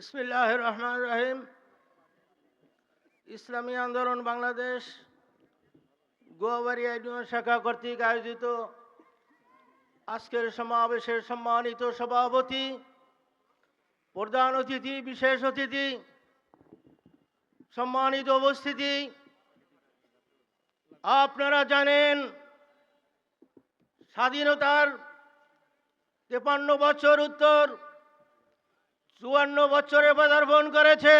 বিসমিল্লাহ রহমান রহিম ইসলামী আন্দোলন বাংলাদেশ গোয়াবাড়ি ইউনিয়ন শাখা কর্তৃক আয়োজিত আজকের সমাবেশের সম্মানিত সভাপতি, প্রধান অতিথি, বিশেষ অতিথি, সম্মানিত উপস্থিতি, আপনারা জানেন স্বাধীনতার তেপান্ন বছর উত্তর চুয়ান্ন বছরে পদার্পণ করেছে।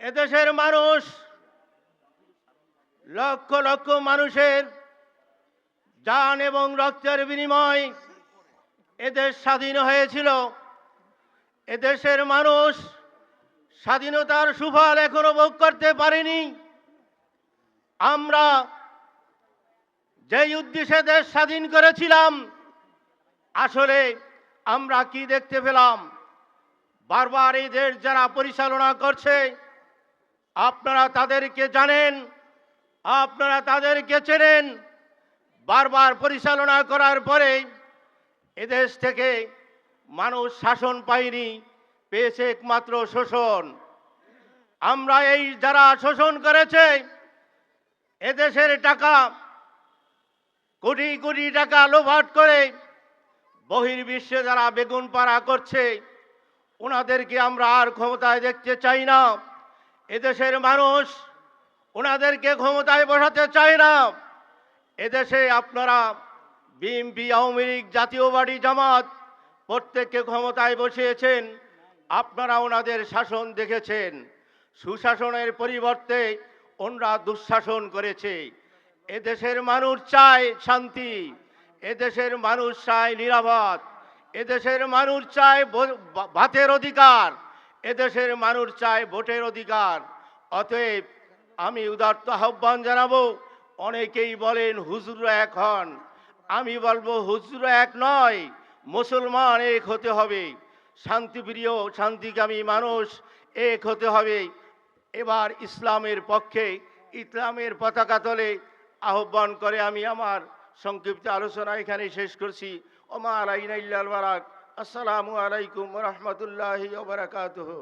এদেশের মানুষ, লক্ষ লক্ষ মানুষের যান এবং রক্তের বিনিময় এদেশ স্বাধীন হয়েছিল। এদেশের মানুষ স্বাধীনতার সুফল এখনও ভোগ করতে পারেনি। আমরা যেই উদ্দেশ্যে দেশ স্বাধীন করেছিলাম, আসলে আমরা কি দেখতে পেলাম? বারবার এই দেশ যারা পরিচালনা করছে, আপনারা তাদেরকে জানেন, আপনারা তাদেরকে চেনেন। বারবার পরিচালনা করার পরে এদেশ থেকে মানুষ শাসন পায়নি, পেয়েছে একমাত্র শোষণ। আমরা এই যারা শোষণ করেছে, এদেশের টাকা, কোটি কোটি টাকা লোভাট করে বহির্বিশ্বে যারা বেগুন পাড়া করছে ওনাদেরকে আমরা আর ক্ষমতায় দেখতে চাই না। এদেশের মানুষ ওনাদেরকে ক্ষমতায় বসাতে চায় না। এদেশে আপনারা বিএনপি, আওয়ামী লীগ বাড়ি, জামাত প্রত্যেককে ক্ষমতায় বসিয়েছেন। আপনারা ওনাদের শাসন দেখেছেন। সুশাসনের পরিবর্তে ওনরা দুঃশাসন করেছে। এদেশের মানুষ চায় শান্তি। এদেশের মানুষ চায় নিরাপদ। এদেশের মানুষ চায় ভাতের অধিকার। এদেশের মানুষ চায় ভোটের অধিকার। অতএব আমি উদার্ত আহ্বান জানাব, অনেকেই বলেন হুজুর এক হন। আমি বলব হুজুর এক নয়, মুসলমান এক হতে হবে। শান্তিপ্রিয় শান্তিকামী মানুষ এক হতে হবে। এবার ইসলামের পক্ষে, ইসলামের পতাকা তলে আহ্বান করে আমি আমার সংক্ষিপ্ত আলোচনা এখানে শেষ করছি। ওমা আলাইনা ইল্লাল বারাক আসসালামু আলাইকুম রহমতুল্লাহি ওবরাকাতুহু